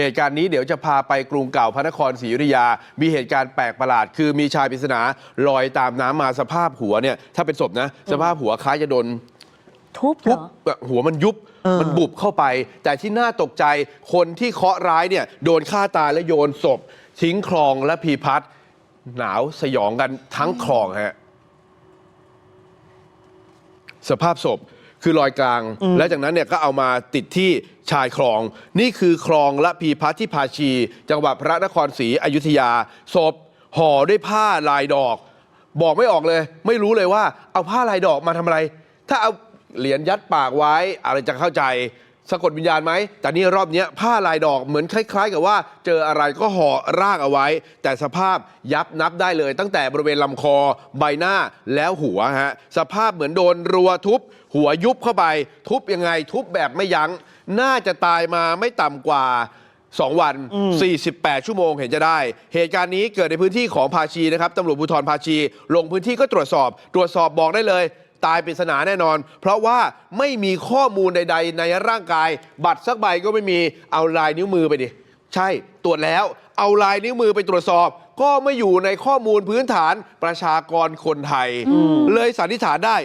เหตุการณ์นี้เดี๋ยวจะพาไปกรุงเก่าพระนครศรีอยุธยา มีเหตุการณ์แปลกประหลาด คือมีชายปริศนาลอยตามน้ำมาสภาพหัวเนี่ยถ้าเป็นศพนะ สภาพหัวคล้ายจะโดน ทุบเหรทุบอ แบบหัวมันยุบเออ มันบุบเข้าไป แต่ที่น่าตกใจคนที่เคราะห์ร้ายเนี่ย โดนฆ่าตายและโยนศพ ทิ้งคลองและพีพัดหนาวสยองกันทั้งคลองฮะสภาพศพ คือลอยกลาง และจากนั้นเนี่ยก็เอามาติดที่ชายคลอง นี่คือคลองละพีพัฒน์ที่ภาชี จังหวัดพระนครศรีอยุธยาศพห่อด้วยผ้าลายดอก บอกไม่ออกเลย ไม่รู้เลยว่าเอาผ้าลายดอกมาทำอะไร ถ้าเอาเหรียญยัดปากไว้อะไรจะเข้าใจ สะกดวิญญาณไหม แต่นี่รอบเนี้ยผ้าลายดอกเหมือนคล้าย ๆ กับว่า เจออะไรก็ห่อร่างเอาไว้ แต่สภาพยับนับได้เลย ตั้งแต่บริเวณลำคอใบหน้าแล้วหัวฮะสภาพเหมือนโดนรัวทุบ หัวยุบเข้าไป ทุบยังไงทุบแบบไม่ยัง้ง น่าจะตายมาไม่ต่ำกว่า 2 วัน 48 ชั่วโมงเห็นจะได้ เหตุการณ์นี้เกิดในพื้นที่ของภาชีนะครับตำรวจภูธรภาชี ลงพื้นที่ก็ตรวจสอบ ตรวจสอบบอกได้เลย ตายปริศนาแน่นอน เพราะว่าไม่มีข้อมูลใด ๆ ในร่างกาย บัตรสักใบก็ไม่มีเอาลายนิ้วมือไปดิใช่ตรวจแล้ว เอาลายนิ้วมือไปตรวจสอบ ก็ไม่อยู่ในข้อมูลพื้นฐานประชากรคนไทย เลยสันนิษฐานได้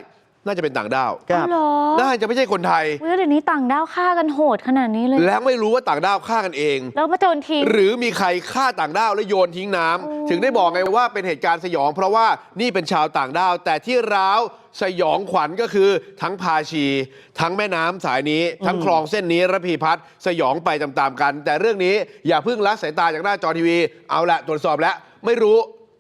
น่าจะเป็นต่างด้าว ครับเอาเหรอน่าจะไม่ใช่คนไทยเฮ้ยเดี๋ยวนี้ต่างด้าวฆ่ากันโหดขนาดนี้เลย แล้วไม่รู้ว่าต่างด้าวฆ่ากันเอง แล้วมาโจรทิ้ง หรือมีใครฆ่าต่างด้าวแล้วโยนทิ้งน้ำโอ้ ถึงได้บอกไงว่าเป็นเหตุการณ์สยอง เพราะว่านี่เป็นชาวต่างด้าว แต่ที่ร้าวสยองขวัญก็คือทั้งพาชี ทั้งแม่น้ำสายนี้ ทั้งคลองเส้นนี้ระพีพัฒน์สยองไปตามๆกัน แต่เรื่องนี้อย่าเพิ่งละสายตาจากหน้าจอทีวี เอาละตรวจสอบแล้ว ไม่รู้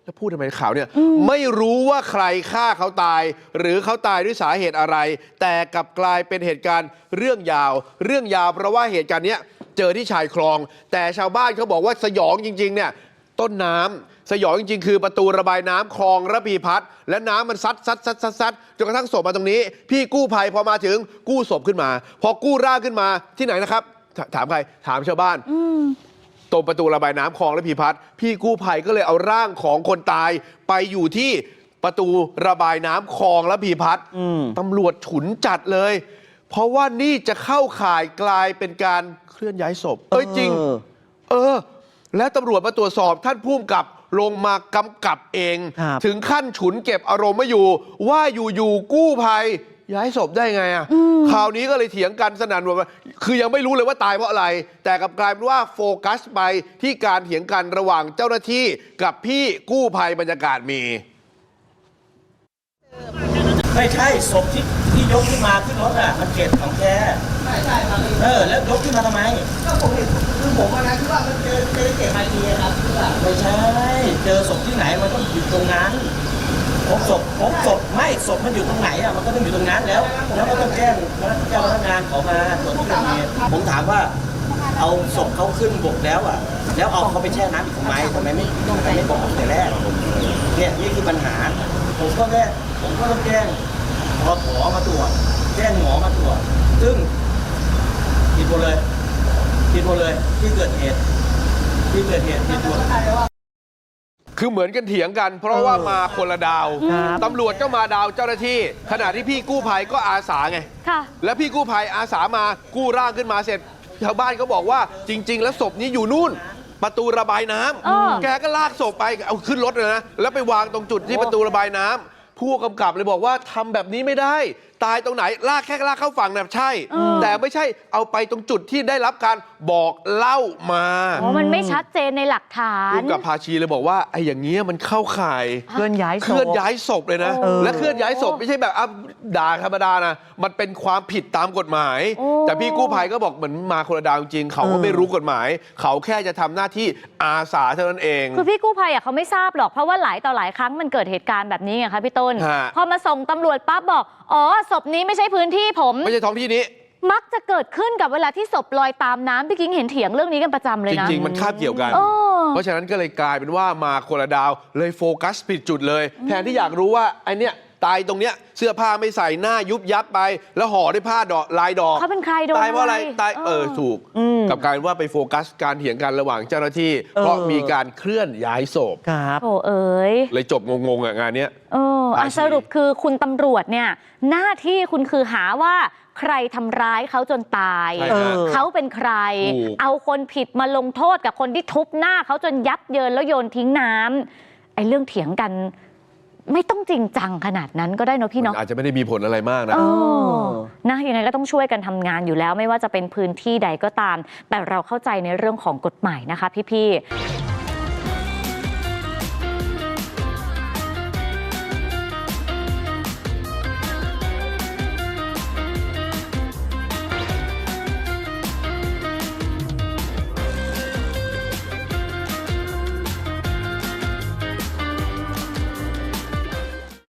จะพูดทำไมข่าวเนี่ยไม่รู้ว่าใครฆ่าเขาตาย หรือเขาตายด้วยสาเหตุอะไร แต่กลับกลายเป็นเหตุการณ์เรื่องยาว เรื่องยาวเพราะว่าเหตุการณ์เนี้ยเจอที่ชายคลอง แต่ชาวบ้านเขาบอกว่าสยองจริง ๆ เนี่ยต้นน้ำสยองจริง ๆ คือประตูระบายน้ำคลองระพีพัฒน์และน้ำมันซัดซัดซัดซัดซัดจนกระทั่งศพมาตรงนี้ พี่กู้ภัยพอมาถึงกู้ศพขึ้นมา พอกู้ร่างขึ้นมาที่ไหนนะครับถถามใครถามชาวบ้านอืม ตรงประตูระบายน้ำคลองระพีพัฒน์พี่กู้ภัยก็เลยเอาร่างของคนตายไปอยู่ที่ประตูระบายน้ำคลองระพีพัฒน์อืมตำรวจฉุนจัดเลย เพราะว่านี่จะเข้าข่ายกลายเป็นการเคลื่อนย้ายศพ เอ้ยจริง เออเออแล้วตำรวจมาตรวจสอบท่านผู้กำกับลงมากำกับเองครับถึงขั้นฉุนเก็บอารมณ์ไม่อยู่ ว่าอยู่ๆกู้ภัย ย้ายศพได้ไงอะ่ะคราวนี้ก็เลยเถียงกันสนั่นว่าคือยังไม่รู้เลยว่าตายเพราะอะไร แต่กลับกลายเป็นว่าโฟกัสไปที่การเถียงกันระหว่างเจ้าหน้าที่กับพี่กู้ภัยบรรยากาศมี ไม่ใช่ศพที่ที่ยกขึ้นมาขึ้นรถอะมันเก็บของแกใช่ใช่ครับเออแล้วยกขึ้นมาทำไมก็ผมเห็นคือผมวันนั้นที่ว่ามันเจอเจอเก็บไอทีครับเพื่อไม่ใช่เจอศพที่ไหนมันต้องอยู่ตรงนั้น พบศพพบศพไม่ศพมันอยู่ตรงไหนอะมันก็ต้องอยู่ตรงนั้นแล้ว แล้วก็ต้องแจ้งเจ้าพนักงานเขามาตรวจที่เกิดเหตุผมถามว่าเอาศพเขาขึ้นบกแล้วอะ แล้วเอาเขาไปแช่น้ำอีกทำไมทำไมไม่ทำไมไม่บอกตั้งแต่แรกเนี่ยนี่คือปัญหา ผมก็แค่ผมก็ต้องแจ้งพอถอมาตรวจแจ้งหมอมาตรวจซึ่งผิดหมดเลยผิดหมดเลยที่เกิดเหตุที่เกิดเหตุผิดหมด คือเหมือนกันเถียงกัน เพราะว่ามาคนละดาวครับตำรวจก็มาดาวเจ้าหน้าที่ ขณะที่พี่กู้ภัยก็อาสาไงค่ะแล้วพี่กู้ภัยอาสามากู้ร่างขึ้นมาเสร็จ ชาวบ้านก็บอกว่าจริง ๆ แล้วศพนี้อยู่นู่น ประตูระบายน้ำเออแกก็ลากศพไปเอาขึ้นรถเลยนะ แล้วไปวางตรงจุดที่ประตูระบายน้ำผู้กำกับเลยบอกว่าทำแบบนี้ไม่ได้ ตายตรงไหนลากแค่ลากเข้าฝั่งนะใช่ แต่ไม่ใช่เอาไปตรงจุดที่ได้รับการ บอกเล่ามาอ๋อมันไม่ชัดเจนในหลักฐานผู้กำกับภาชีเลยบอกว่าไอ้อย่างเงี้ยมันเข้าข่าย เคลื่อนย้ายศพ เคลื่อนย้ายศพเลยนะโอ้และเคลื่อนย้ายศพไม่ใช่แบบอะด่าธรรมดานะ มันเป็นความผิดตามกฎหมาย โอ้ แต่พี่กู้ภัยก็บอกเหมือนมาคนละดาวจริงเขาก็เออไม่รู้กฎหมาย เขาแค่จะทำหน้าที่อาสาเท่านั้นเอง คือพี่กู้ภัยอะเขาไม่ทราบหรอกเพราะว่าหลายต่อหลายครั้งมันเกิดเหตุการณ์แบบนี้ไงคะพี่ต้น ฮะ พอมาส่งตำรวจปั๊บบอก อ๋อศพนี้ไม่ใช่พื้นที่ผม ไม่ใช่ท้องที่นี้ มักจะเกิดขึ้นกับเวลาที่ศพลอยตามน้ำพี่กิ้งเห็นเถียงเรื่องนี้กันประจำเลยจนะริง ๆ มันคาบเกี่ยวกันโอ้เพราะฉะนั้นก็เลยกลายเป็นว่ามาคนละดาวเลยโฟกัสผิดจุดเลย แทนที่อยากรู้ว่าไอเนี้ยตายตรงเนี้ยเสื้อผ้าไม่ใส่หน้ายุบยับไป แล้วห่อด้วยผ้าดอกลายดอกเขาเป็นใครโดนตายเพราะอะไรอะไรตายเออเออ ถูกอืมกับการว่าไปโฟกัสการเถียงกันระหว่างเจ้าหน้าที่ เออ เพราะมีการเคลื่อนย้ายศพ ครับโอ้เอ๋ยเลยจบงงๆอะงานเนี้ย เออ อะภาษีสรุปคือคุณตำรวจเนี่ย หน้าที่คุณคือหาว่าใครทำร้ายเขาจนตาย ใช่เอฮะอเขาเป็นใคร ถูก เอาคนผิดมาลงโทษกับคนที่ทุบหน้าเขาจนยับเยินแล้วโยนทิ้งน้ำไอ้เรื่องเถียงกัน ไม่ต้องจริงจังขนาดนั้นก็ได้เนอะพี่มันเนาะ อาจจะไม่ได้มีผลอะไรมากนะ เออนะยังไงก็ต้องช่วยกันทำงานอยู่แล้ว ไม่ว่าจะเป็นพื้นที่ใดก็ตาม แต่เราเข้าใจในเรื่องของกฎหมายนะคะพี่ๆ